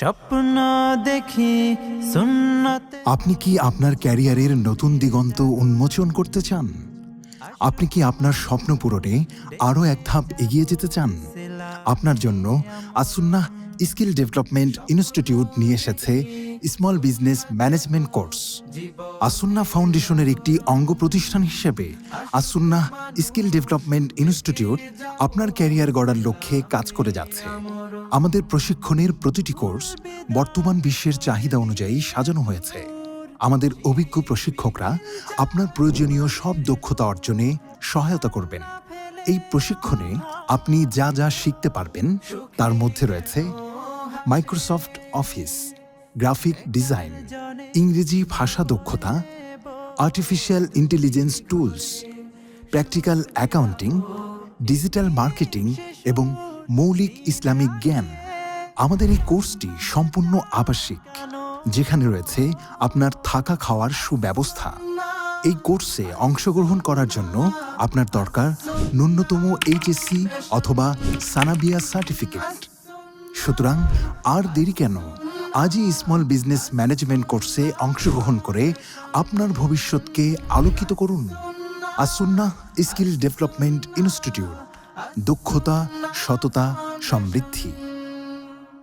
স্বপ্ন দেখি আপনি কি আপনার ক্যারিয়ারের নতুন দিগন্ত উন্মোচন করতে চান? আপনি কি আপনার স্বপ্ন পূরণে আরও এক ধাপ এগিয়ে যেতে চান? আপনার জন্য আসুন্না স্কিল ডেভেলপমেন্ট ইনস্টিটিউট নিয়ে এসেছে small business management course. Asunna ফাউন্ডেশনের একটি অঙ্গ প্রতিষ্ঠান হিসেবে আসুন্না স্কিল ডেভেলপমেন্ট ইনস্টিটিউট আপনার ক্যারিয়ার গড়ার লক্ষ্যে কাজ করে যাচ্ছে। আমাদের প্রশিক্ষণের প্রতিটি কোর্স বর্তমান বিশ্বের চাহিদা অনুযায়ী সাজানো হয়েছে। আমাদের অভিজ্ঞ প্রশিক্ষকরা আপনার প্রয়োজনীয় সব দক্ষতা অর্জনে সহায়তা করবেন। এই প্রশিক্ষণে আপনি যা যা শিখতে পারবেন তার মধ্যে রয়েছে মাইক্রোসফট অফিস গ্রাফিক ডিজাইন, ইংরেজি ভাষা দক্ষতা artificial intelligence tools practical accounting digital marketing এবং মৌলিক ইসলামিক জ্ঞান। আমাদের এই কোর্সটি সম্পূর্ণ আবাসিক, যেখানে রয়েছে আপনার থাকা খাওয়ার সুব্যবস্থা। এই কোর্সে অংশগ্রহণ করার জন্য আপনার দরকার ন্যূনতম এইচএসসি অথবা সানাবিয়া সার্টিফিকেট। সুতরাং আর দেরি কেন আজই স্মল বিজনেস ম্যানেজমেন্ট কোর্সে অংশগ্রহণ করে আপনার ভবিষ্যৎকে আলোকিত করুন। আসুন্না স্কিল ডেভেলপমেন্ট ইনস্টিটিউট দক্ষতা, সততা, সমৃদ্ধি।